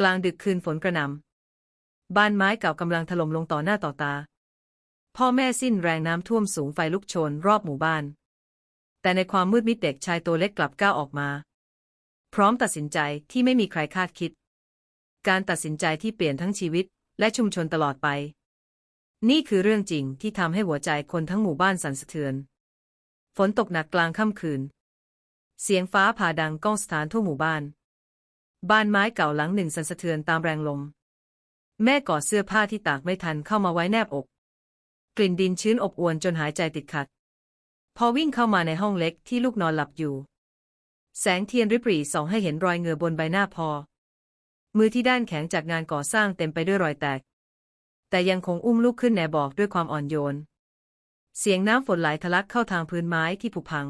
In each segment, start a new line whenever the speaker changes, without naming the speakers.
กลางดึกคืนฝนกระหน่ำบ้านไม้เก่ากำลังถล่มลงต่อหน้าต่อตา พ่อแม่สิ้นแรงน้ำท่วมสูงไฟลุกโชนรอบหมู่บ้าน แต่ในความมืดมิดเด็กชายตัวเล็กกลับก้าวออกมา พร้อมตัดสินใจที่ไม่มีใครคาดคิด การตัดสินใจที่เปลี่ยนทั้งชีวิตและชุมชนตลอดไป นี่คือเรื่องจริงที่ทำให้หัวใจคนทั้งหมู่บ้านสั่นสะเทือน ฝนตกหนักกลางค่ำคืน เสียงฟ้าผ่าดังก้องสถานทั่วหมู่บ้าน บ้านไม้เก่าหลังหนึ่งสั่นสะเทือนตามแรงลม แม่กอดเสื้อผ้าที่ตากไม่ทันเข้ามาไว้แนบอก กลิ่นดินชื้นอบอวนจนหายใจติดขัด พอวิ่งเข้ามาในห้องเล็กที่ลูกนอนหลับอยู่ แสงเทียนริบหรี่ส่องให้เห็นรอยเหงื่อบนใบหน้าพอ มือที่ด้านแข็งจากงานก่อสร้างเต็มไปด้วยรอยแตก แต่ยังคงอุ้มลูกขึ้นแหนบอกด้วยความอ่อนโยน เสียงน้ำฝนไหลทะลักเข้าทางพื้นไม้ที่ผุพัง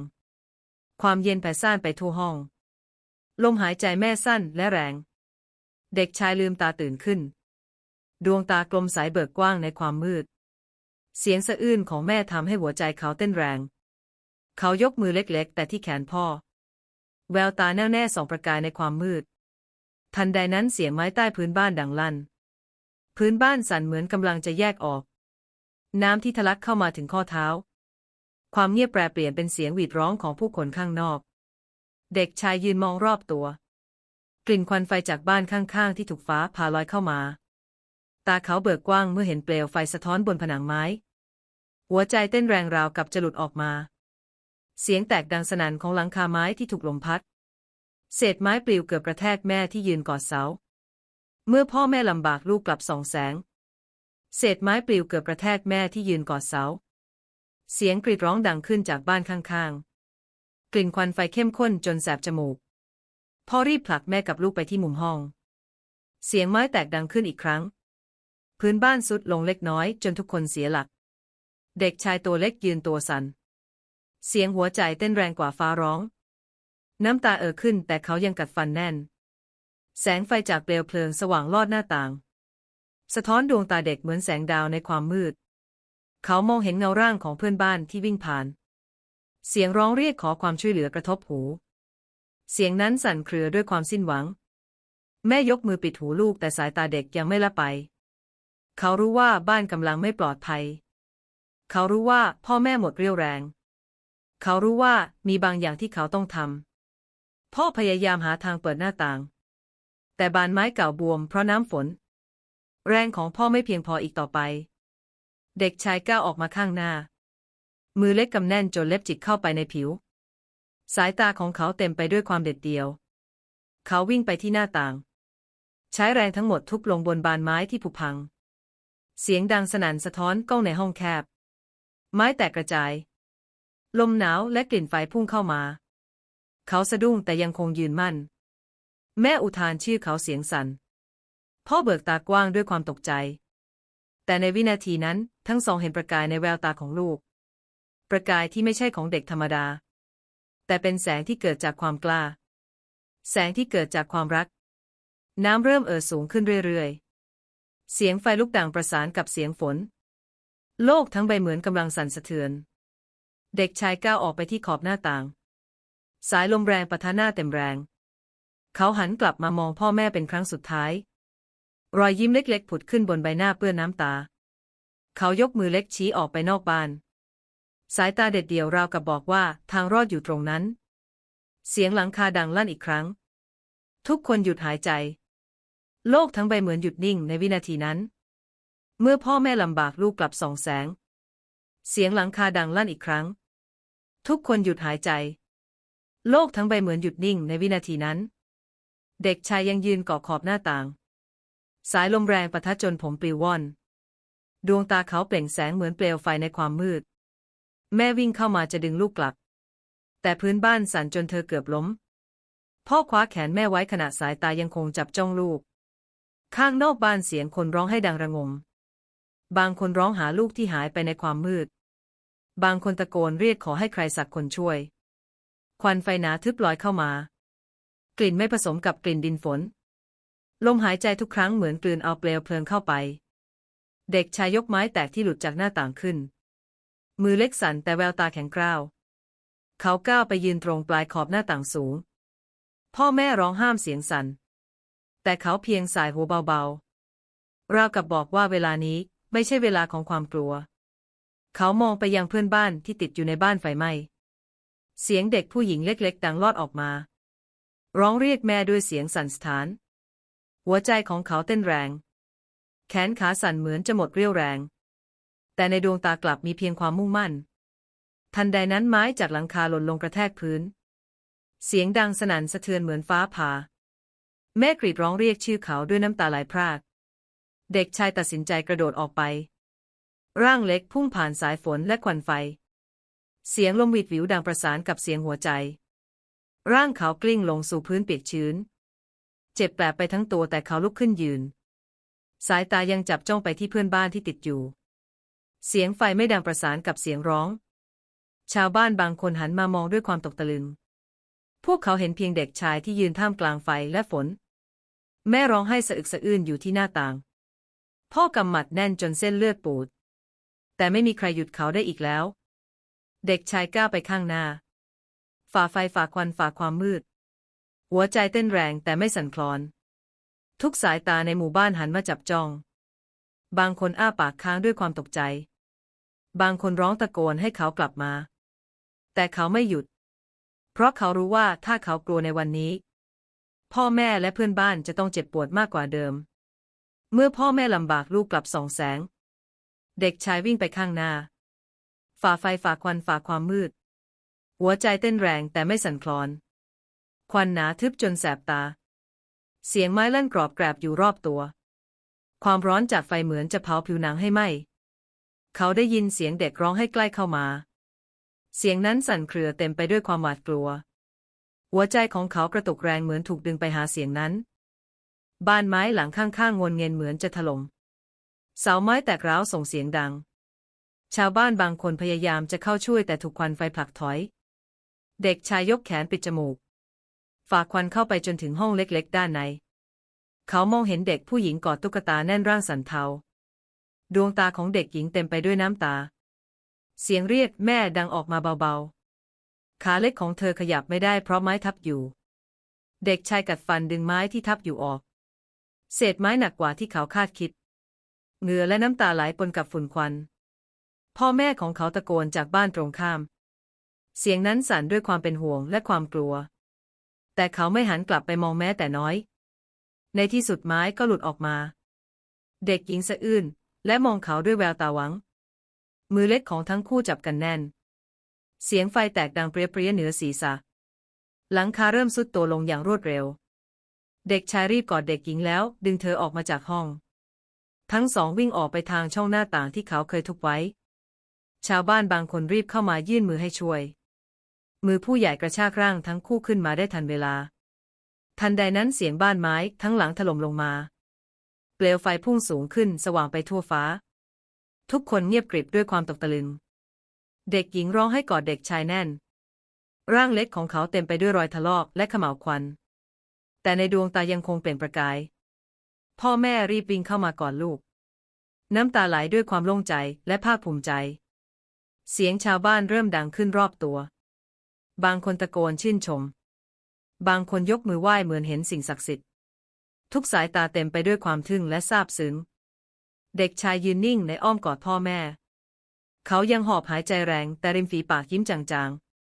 ความเย็นแผ่ซ่านไปทั่วห้อง ลมหายใจแม่สั้นและแรง เด็กชายลืมตาตื่นขึ้น ดวงตากลมใสเบิกกว้างในความมืด เสียงสะอื้นของแม่ทำให้หัวใจเขาเต้นแรง เขายกมือเล็กๆ แต่ที่แขนพ่อ แววตาแน่วแน่สองประกายในความมืด ทันใดนั้นเสียงไม้ใต้พื้นบ้านดังลั่น พื้นบ้านสั่นเหมือนกำลังจะแยกออก น้ำที่ทะลักเข้ามาถึงข้อเท้า ความเงียบแปรเปลี่ยนเป็นเสียงหวีดร้องของผู้คนข้างนอก เด็กชายยืนมองรอบตัว กลิ่นควันไฟจากบ้านข้างๆ ที่ถูกฟ้าผ่าลอยเข้ามา ตาเขาเบิกกว้างเมื่อเห็นเปลวไฟสะท้อนบนผนังไม้ หัวใจเต้นแรงราวกับจะหลุดออกมา เสียงแตกดังสนั่นของหลังคาไม้ที่ถูกลมพัด เศษไม้ปลิวเกือบกระแทกแม่ที่ยืนกอดเสา เมื่อพ่อแม่ลำบากลูกกลับส่องแสง เศษไม้ปลิวเกือบกระแทกแม่ที่ยืนกอดเสา เสียงกรีดร้องดังขึ้นจากบ้านข้างๆ ลิ่นควันไฟเข้มข้นจนแสบจมูกพ่อรีบผลักแม่กับลูกไปที่มุมห้อง เสียงไม้แตกดังขึ้นอีกครั้ง พื้นบ้านสุดลงเล็กน้อยจนทุกคนเสียหลัก เด็กชายตัวเล็กยืนตัวสัน่น เสียงหัวใจเต้นแรงกว่าฟ้าร้อง น้ำตาเอ่อขึ้นแต่เขายังกัดฟันแน่น แสงไฟจากเปลวเพลิงสว่างลอดหน้าต่าง สะท้อนดวงตาเด็กเหมือนแสงดาวในความมืด เขามองเห็นเงาร่างของเพื่อนบ้านที่วิ่งผ่าน เสียงร้องเรียกขอความช่วยเหลือกระทบหู เสียงนั้นสั่นเครือด้วยความสิ้นหวัง แม่ยกมือปิดหูลูกแต่สายตาเด็กยังไม่ละไป เขารู้ว่าบ้านกำลังไม่ปลอดภัย เขารู้ว่าพ่อแม่หมดเรี่ยวแรง เขารู้ว่ามีบางอย่างที่เขาต้องทำพ่อพยายามหาทางเปิดหน้าต่าง แต่บานไม้เก่าบวมเพราะน้ำฝน แรงของพ่อไม่เพียงพออีกต่อไป เด็กชายก้าวออกมาข้างหน้า มือเล็กกำแน่นจนเล็บจิกเข้าไปในผิว สายตาของเขาเต็มไปด้วยความเด็ดเดี่ยว เขาวิ่งไปที่หน้าต่าง ใช้แรงทั้งหมดทุบลงบนบานไม้ที่ผุพัง เสียงดังสนั่นสะท้อนก้องในห้องแคบ ไม้แตกกระจาย ลมหนาวและกลิ่นไฟพุ่งเข้ามา เขาสะดุ้งแต่ยังคงยืนมั่น แม่อุทานชื่อเขาเสียงสัน่นพ่อเบิกตากว้างด้วยความตกใจ แต่ในวินาทีนั้นทั้งสองเห็นประกายในแววตาของลูก ประกายที่ไม่ใช่ของเด็กธรรมดา แต่เป็นแสงที่เกิดจากความกล้า แสงที่เกิดจากความรัก น้ำเริ่มเอ่อสูงขึ้นเรื่อยๆ เสียงไฟลุกดังประสานกับเสียงฝน โลกทั้งใบเหมือนกำลังสั่นสะเทือน เด็กชายก้าวออกไปที่ขอบหน้าต่าง สายลมแรงปะทะหน้าเต็มแรง เขาหันกลับมามองพ่อแม่เป็นครั้งสุดท้าย รอยยิ้มเล็กๆผุดขึ้นบนใบหน้าเปื้อนน้ำตา เขายกมือเล็กชี้ออกไปนอกบ้าน สายตาเด็ดเดี่ยวราวกับบอกว่าทางรอดอยู่ตรงนั้น เสียงหลังคาดังลั่นอีกครั้ง ทุกคนหยุดหายใจ โลกทั้งใบเหมือนหยุดนิ่งในวินาทีนั้น เมื่อพ่อแม่ลำบากลูกกลับส่องแสง เสียงหลังคาดังลั่นอีกครั้ง ทุกคนหยุดหายใจ โลกทั้งใบเหมือนหยุดนิ่งในวินาทีนั้น เด็กชายยังยืนเกาะขอบหน้าต่าง สายลมแรงปะทะจนผมปลิวว่อน ดวงตาเขาเปล่งแสงเหมือนเปลวไฟในความมืด แม่วิ่งเข้ามาจะดึงลูกกลับ แต่พื้นบ้านสั่นจนเธอเกือบล้ม พ่อคว้าแขนแม่ไว้ขณะสายตายังคงจับจ้องลูก ข้างนอกบ้านเสียงคนร้องให้ดังระงม บางคนร้องหาลูกที่หายไปในความมืด บางคนตะโกนเรียกขอให้ใครสักคนช่วย ควันไฟหนาทึบลอยเข้ามา กลิ่นไม่ผสมกับกลิ่นดินฝน ลมหายใจทุกครั้งเหมือนกลืนเอาเปลวเพลิงเข้าไป เด็กชายยกไม้แตกที่หลุดจากหน้าต่างขึ้น มือเล็กสั่นแต่แววตาแข็งกร้าว เขาก้าวไปยืนตรงปลายขอบหน้าต่างสูง พ่อแม่ร้องห้ามเสียงสัน่น แต่เขาเพียงสายหัวเบาๆ ราวกับบอกว่าเวลานี้ไม่ใช่เวลาของความกลัว เขามองไปยังเพื่อนบ้านที่ติดอยู่ในบ้านไฟไหม้ เสียงเด็กผู้หญิงเล็กๆดังลอดออกมา ร้องเรียกแม่ด้วยเสียงสั่นสะท้าน หัวใจของเขาเต้นแรง แขนขาสั่นเหมือนจะหมดเรี่ยวแรง แต่ในดวงตากลับมีเพียงความมุ่งมั่น ทันใดนั้นไม้จากหลังคาหล่นลงกระแทกพื้น เสียงดังสนั่นสะเทือนเหมือนฟ้าผ่า แม่กรีดร้องเรียกชื่อเขาด้วยน้ำตาไหลพราก เด็กชายตัดสินใจกระโดดออกไป ร่างเล็กพุ่งผ่านสายฝนและควันไฟ เสียงลมวิดวิวดังประสานกับเสียงหัวใจ ร่างเขากลิ้งลงสู่พื้นเปียกชื้น เจ็บแปลบไปทั้งตัวแต่เขาลุกขึ้นยืน สายตายังจับจ้องไปที่เพื่อนบ้านที่ติดอยู่ เสียงไฟไม่ดังประสานกับเสียงร้อง ชาวบ้านบางคนหันมามองด้วยความตกตะลึง พวกเขาเห็นเพียงเด็กชายที่ยืนท่ามกลางไฟและฝน แม่ร้องไห้สะอึกสะอื้นอยู่ที่หน้าต่าง พ่อกำหมัดแน่นจนเส้นเลือดปูด แต่ไม่มีใครหยุดเขาได้อีกแล้ว เด็กชายก้าวไปข้างหน้า ฝ่าไฟฝ่าควันฝ่าความมืด หัวใจเต้นแรงแต่ไม่สั่นคลอน ทุกสายตาในหมู่บ้านหันมาจับจ้อง บางคนอ้าปากค้างด้วยความตกใจ บางคนร้องตะโกนให้เขากลับมา แต่เขาไม่หยุด เพราะเขารู้ว่าถ้าเขากลัวในวันนี้ พ่อแม่และเพื่อนบ้านจะต้องเจ็บปวดมากกว่าเดิม เมื่อพ่อแม่ลำบากลูกกลับส่องแสง เด็กชายวิ่งไปข้างหน้า ฝ่าไฟฝ่าควันฝ่าความมืด หัวใจเต้นแรงแต่ไม่สั่นคลอน ควันหนาทึบจนแสบตา เสียงไม้ลั่นกรอบแกรบอยู่รอบตัว ความร้อนจากไฟเหมือนจะเผาผิวหนังให้ไหม เขาได้ยินเสียงเด็กร้องให้ใกล้เข้ามา เสียงนั้นสั่นเครือเต็มไปด้วยความหวาดกลัว หัวใจของเขากระตุกแรงเหมือนถูกดึงไปหาเสียงนั้น บ้านไม้หลังข้างๆงนเงินเหมือนจะถล่มเสาไม้แตกร้าวส่งเสียงดัง ชาวบ้านบางคนพยายามจะเข้าช่วยแต่ถูกควันไฟผลักถอย เด็กชายยกแขนปิดจมูก ฝากควันเข้าไปจนถึงห้องเล็กๆ ด้านใน เขามองเห็นเด็กผู้หญิงกอดตุ๊กตาแน่นร่างสันเทา ดวงตาของเด็กหญิงเต็มไปด้วยน้ำตา เสียงเรียกแม่ดังออกมาเบาๆ ขาเล็กของเธอขยับไม่ได้เพราะไม้ทับอยู่ เด็กชายกัดฟันดึงไม้ที่ทับอยู่ออก เศษไม้หนักกว่าที่เขาคาดคิด เหงื่อและน้ำตาไหลปนกับฝุ่นควัน พ่อแม่ของเขาตะโกนจากบ้านตรงข้าม เสียงนั้นสั่นด้วยความเป็นห่วงและความกลัว แต่เขาไม่หันกลับไปมองแม้แต่น้อย ในที่สุดไม้ก็หลุดออกมา เด็กหญิงสะอื้น และมองเขาด้วยแววตาหวัง มือเล็กของทั้งคู่จับกันแน่น เสียงไฟแตกดังเปรี้ยๆเหนือศีรษะ หลังคาเริ่มสุดตัวลงอย่างรวดเร็ว เด็กชายรีบกอดเด็กหญิงแล้ว ดึงเธอออกมาจากห้อง ทั้งสองวิ่งออกไปทางช่องหน้าต่างที่เขาเคยทุบไว้ ชาวบ้านบางคนรีบเข้ามายื่นมือให้ช่วย มือผู้ใหญ่กระชากร่างทั้งคู่ขึ้นมาได้ทันเวลา ทันใดนั้นเสียงบ้านไม้ทั้งหลังถล่มลงมา เปลวไฟพุ่งสูงขึ้นสว่างไปทั่วฟ้า ทุกคนเงียบกริบด้วยความตกตะลึง เด็กหญิงร้องให้กอดเด็กชายแน่น ร่างเล็กของเขาเต็มไปด้วยรอยถลอกและขม่าวควัน แต่ในดวงตายังคงเปล่งประกาย พ่อแม่รีบวิ่งเข้ามาก่อดลูก น้ำตาไหลด้วยความโล่งใจและภาคภูมิใจ เสียงชาวบ้านเริ่มดังขึ้นรอบตัว บางคนตะโกนชื่นชม บางคนยกมือไหว้เหมือนเห็นสิ่งศักดิ์สิทธิ์ ทุกสายตาเต็มไปด้วยความทึ่งและซาบซึ้ง เด็กชายยืนนิ่งในอ้อมกอดพ่อแม่ เขายังหอบหายใจแรงแต่ริมฝีปากยิ้มจาง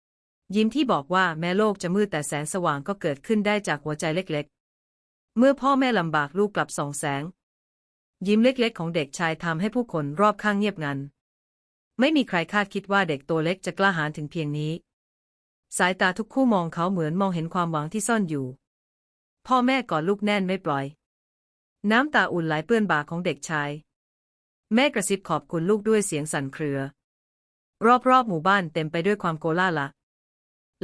ๆ ยิ้มที่บอกว่าแม้โลกจะมืดแต่แสงสว่างก็เกิดขึ้นได้จากหัวใจเล็กๆ เมื่อพ่อแม่ลำบากลูกกลับส่องแสง ยิ้มเล็กๆ ของเด็กชายทำให้ผู้คนรอบข้างเงียบงัน ไม่มีใครคาดคิดว่าเด็กตัวเล็กจะกล้าหาญถึงเพียงนี้ สายตาทุกคู่มองเขาเหมือนมองเห็นความหวังที่ซ่อนอยู่ พ่อแม่กอดลูกแน่นไม่ปล่อย น้ำตาอุ่นไหลเปื้อนบ่าของเด็กชาย แม่กระซิบขอบคุณลูกด้วยเสียงสั่นเครือ รอบๆหมู่บ้านเต็มไปด้วยความโกลาหละ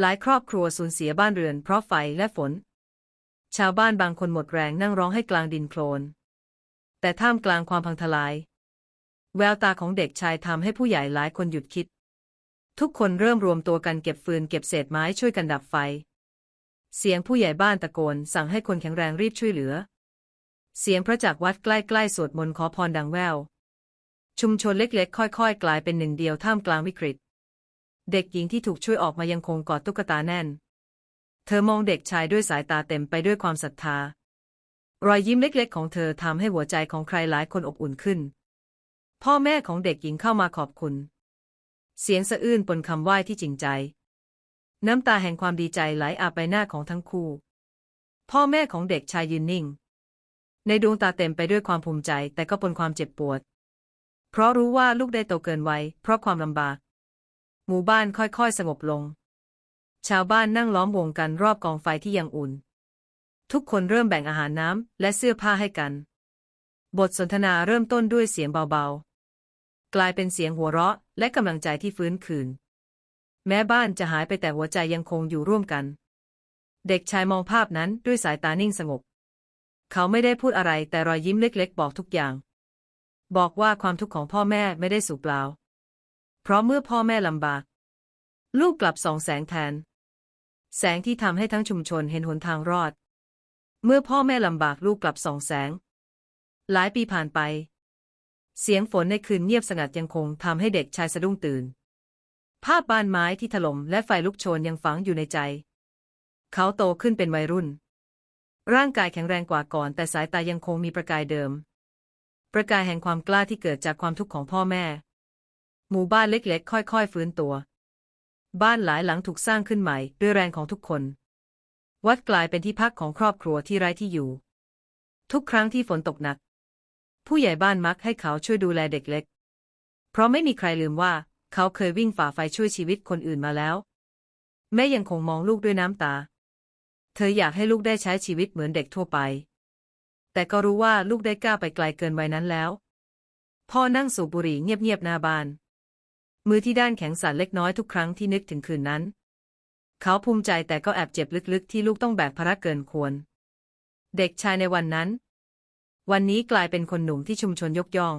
หลายครอบครัวสูญเสียบ้านเรือนเพราะไฟและฝน ชาวบ้านบางคนหมดแรงนั่งร้องให้กลางดินโคลน แต่ท่ามกลางความพังทลาย แววตาของเด็กชายทำให้ผู้ใหญ่หลายคนหยุดคิด ทุกคนเริ่มรวมตัวกันเก็บฟืนเก็บเศษไม้ช่วยกันดับไฟ เสียงผู้ใหญ่บ้านตะโกน สั่งให้คนแข็งแรงรีบช่วยเหลือ เสียงพระจากวัดใกล้ๆสวดมนต์ขอพรดังแวว ชุมชนเล็กๆ ค่อยๆ กลายเป็นหนึ่งเดียวท่ามกลางวิกฤต เด็กหญิงที่ถูกช่วยออกมายังคงกอดตุ๊กตาแน่น เธอมองเด็กชายด้วยสายตาเต็มไปด้วยความศรัทธา รอยยิ้มเล็กๆ ของเธอทำให้หัวใจของใครหลายคนอบอุ่นขึ้น พ่อแม่ของเด็กหญิงเข้ามาขอบคุณ เสียงสะอื้นปนคำไหว้ที่จริงใจ น้ำตาแห่งความดีใจไหลอาบไปหน้าของทั้งคู่ พ่อแม่ของเด็กชายยืนนิ่ง ในดวงตาเต็มไปด้วยความภูมิใจแต่ก็ปนความเจ็บปวด เพราะรู้ว่าลูกได้โตเกินวัยเพราะความลำบาก หมู่บ้านค่อยๆสงบลง ชาวบ้านนั่งล้อมวงกันรอบกองไฟที่ยังอุ่น ทุกคนเริ่มแบ่งอาหารน้ำและเสื้อผ้าให้กัน บทสนทนาเริ่มต้นด้วยเสียงเบาๆ กลายเป็นเสียงหัวเราะและกำลังใจที่ฟื้นคืน แม้บ้านจะหายไปแต่หัวใจยังคงอยู่ร่วมกัน เด็กชายมองภาพนั้นด้วยสายตานิ่งสงบ เขาไม่ได้พูดอะไรแต่รอยยิ้มเล็ก ๆ บอกทุกอย่าง บอกว่าความทุกข์ของพ่อแม่ไม่ได้สูญเปล่า เพราะเมื่อพ่อแม่ลำบาก ลูกกลับส่องแสงแทน แสงที่ทำให้ทั้งชุมชนเห็นหนทางรอด เมื่อพ่อแม่ลำบากลูกกลับส่องแสง หลายปีผ่านไป เสียงฝนในคืนเงียบสงัดยังคงทำให้เด็กชายสะดุ้งตื่น ภาพบ้านไม้ที่ถล่มและไฟลุกโชนยังฝังอยู่ในใจ เขาโตขึ้นเป็นวัยรุ่น ร่างกายแข็งแรงกว่าก่อน แต่สายตายังคงมีประกายเดิม ประกายแห่งความกล้าที่เกิดจากความทุกข์ของพ่อแม่ หมู่บ้านเล็กๆ ค่อยๆ ฟื้นตัว บ้านหลายหลังถูกสร้างขึ้นใหม่ด้วยแรงของทุกคน วัดกลายเป็นที่พักของครอบครัวที่ไร้ที่อยู่ ทุกครั้งที่ฝนตกหนัก ผู้ใหญ่บ้านมักให้เขาช่วยดูแลเด็กเล็ก เพราะไม่มีใครลืมว่า เขาเคยวิ่งฝ่าไฟช่วยชีวิตคนอื่นมาแล้ว แม่ยังคงมองลูกด้วยน้ำตา เธออยากให้ลูกได้ใช้ชีวิตเหมือนเด็กทั่วไป แต่ก็รู้ว่าลูกได้ก้าวไปไกลเกินวัยนั้นแล้ว พ่อนั่งสูบบุหรี่เงียบๆหน้าบ้าน มือที่ด้านแข็งสั่นเล็กน้อยทุกครั้งที่นึกถึงคืนนั้น เขาภูมิใจแต่ก็แอบเจ็บลึกๆ ที่ลูกต้องแบกภาระเกินควร เด็กชายในวันนั้น วันนี้กลายเป็นคนหนุ่มที่ชุมชนยกย่อง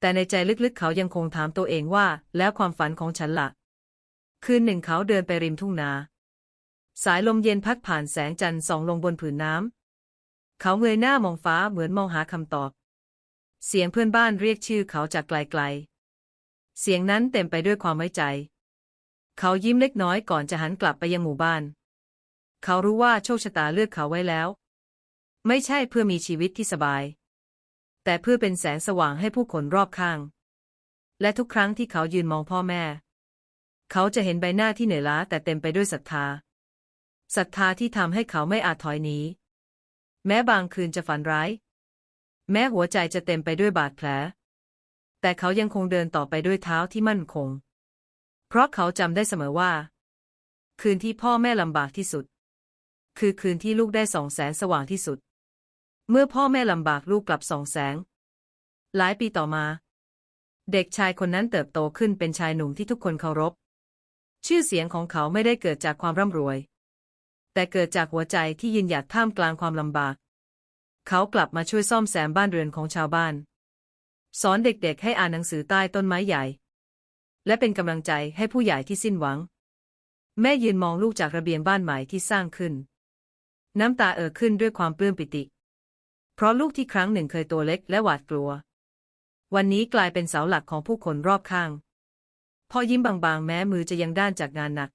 แต่ในใจลึกๆเขายังคงถามตัวเองว่า แล้วความฝันของฉันละ่ะ คืนหนึ่งเขาเดินไปริมทุ่งนา สายลมเย็นพัดผ่านแสงจันทร์ส่องลงบนผืนน้ำ เขาเงยหน้ามองฟ้าเหมือนมองหาคำตอบ เสียงเพื่อนบ้านเรียกชื่อเขาจากไกลๆ เสียงนั้นเต็มไปด้วยความไว้ใจ เขายิ้มเล็กน้อยก่อนจะหันกลับไปยังหมู่บ้าน เขารู้ว่าโชคชะตาเลือกเขาไว้แล้ว ไม่ใช่เพื่อมีชีวิตที่สบาย แต่เพื่อเป็นแสงสว่างให้ผู้คนรอบข้าง และทุกครั้งที่เขายืนมองพ่อแม่ เขาจะเห็นใบหน้าที่เหนื่อยล้าแต่เต็มไปด้วยศรัทธา ศรัทธาที่ทำให้เขาไม่อาจถอยหนี แม้บางคืนจะฝันร้าย แม้หัวใจจะเต็มไปด้วยบาดแผล แต่เขายังคงเดินต่อไปด้วยเท้าที่มั่นคง เพราะเขาจำได้เสมอว่า คืนที่พ่อแม่ลำบากที่สุด คือคืนที่ลูกได้ส่องแสงสว่างที่สุด เมื่อพ่อแม่ลำบากลูกกลับส่องแสง หลายปีต่อมา เด็กชายคนนั้นเติบโตขึ้นเป็นชายหนุ่มที่ทุกคนเคารพ ชื่อเสียงของเขาไม่ได้เกิดจากความร่ำรวย แต่เกิดจากหัวใจที่ยืนหยัดท่ามกลางความลำบาก เขากลับมาช่วยซ่อมแซมบ้านเรือนของชาวบ้าน สอนเด็กๆ ให้อ่านหนังสือใต้ต้นไม้ใหญ่ และเป็นกำลังใจให้ผู้ใหญ่ที่สิ้นหวัง แม่ยืนมองลูกจากระเบียงบ้านใหม่ที่สร้างขึ้น น้ำตาเอ่อขึ้นด้วยความปลื้มปิติ เพราะลูกที่ครั้งหนึ่งเคยตัวเล็กและหวาดกลัว วันนี้กลายเป็นเสาหลักของผู้คนรอบข้าง พอยิ้มบางๆ แม้มือจะยังด้านจากงานหนัก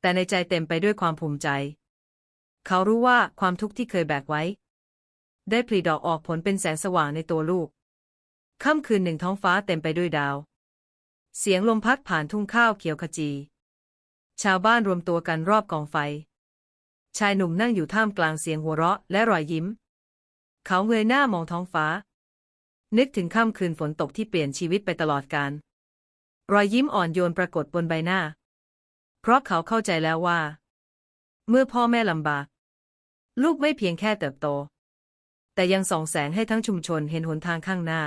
แต่ในใจเต็มไปด้วยความภูมิใจ เขารู้ว่าความทุกข์ที่เคยแบกไว้ ได้ผลิดอกออกผลเป็นแสงสว่างในตัวลูก ค่ำคืนหนึ่งท้องฟ้าเต็มไปด้วยดาว เสียงลมพัดผ่านทุ่งข้าวเขียวขจี ชาวบ้านรวมตัวกันรอบกองไฟ ชายหนุ่มนั่งอยู่ท่ามกลางเสียงหัวเราะและรอยยิ้ม เขาเงยหน้ามองท้องฟ้า นึกถึงค่ำคืนฝนตกที่เปลี่ยนชีวิตไปตลอดกาลรอยยิ้มอ่อนโยนปรากฏบนใบหน้า เพราะเขาเข้าใจแล้วว่า เมื่อพ่อแม่ลำบาก ลูกไม่เพียงแค่เติบโต แต่ยังส่องแสงให้ทั้งชุมชนเห็นหนทางข้างหน้า